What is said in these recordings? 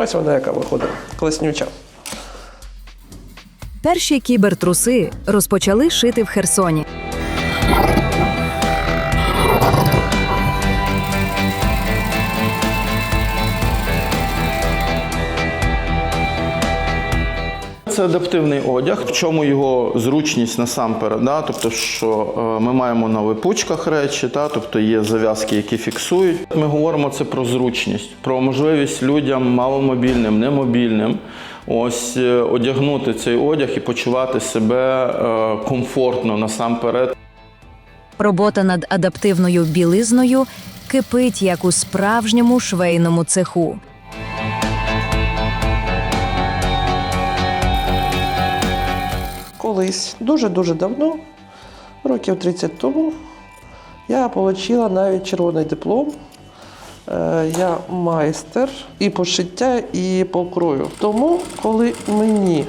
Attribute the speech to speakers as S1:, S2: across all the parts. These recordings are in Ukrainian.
S1: Ось вона яка виходить, класнюча.
S2: Перші кібертруси розпочали шити в Херсоні.
S3: Це адаптивний одяг, в чому його зручність насамперед. Да? Тобто, що е, ми маємо на липучках речі, та? тобто є зав'язки, які фіксують. Ми говоримо це про зручність, про можливість людям маломобільним, немобільним. Ось е, одягнути цей одяг і почувати себе е, комфортно насамперед.
S2: Робота над адаптивною білизною кипить як у справжньому швейному цеху.
S1: Колись, дуже-дуже давно, років 30 тому, я отримала навіть червоний диплом. Е, Я майстер і по шиття, і по крою. Тому, коли мені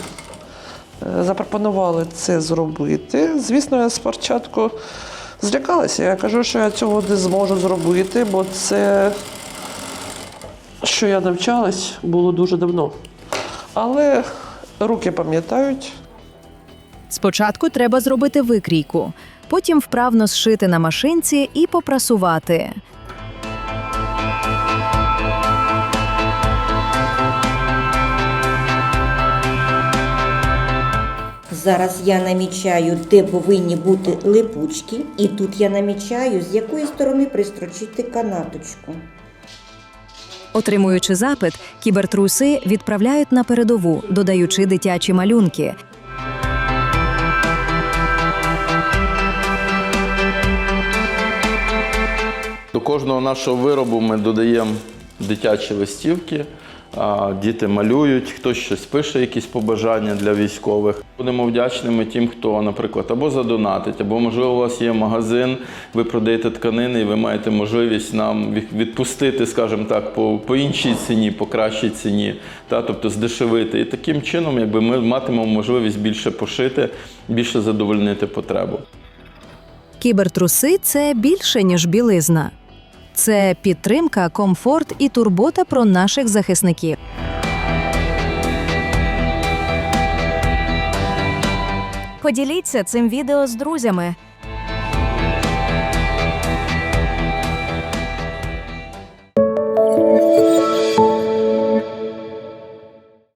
S1: е, запропонували це зробити, звісно, я спочатку злякалася. Я кажу, що я цього не зможу зробити, бо це, що я навчалась, було дуже давно. Але руки пам'ятають.
S2: Спочатку треба зробити викрійку, потім вправно зшити на машинці і попрасувати.
S4: Зараз я намічаю, де повинні бути липучки, і тут я намічаю, з якої сторони пристрочити канаточку.
S2: Отримуючи запит, кібертруси відправляють на передову, додаючи дитячі малюнки.
S3: До кожного нашого виробу ми додаємо дитячі листівки. Діти малюють, хтось щось пише, якісь побажання для військових. Будемо вдячними тим, хто, наприклад, або задонатить, або можливо у вас є магазин, ви продаєте тканини, і ви маєте можливість нам відпустити, скажімо так, по, по іншій ціні, по кращій ціні, та, тобто здешевити. І таким чином, якби ми матимемо можливість більше пошити, більше задовольнити потребу.
S2: Кібертруси це більше ніж білизна. Це підтримка, комфорт і турбота про наших захисників. Поділіться цим відео з друзями.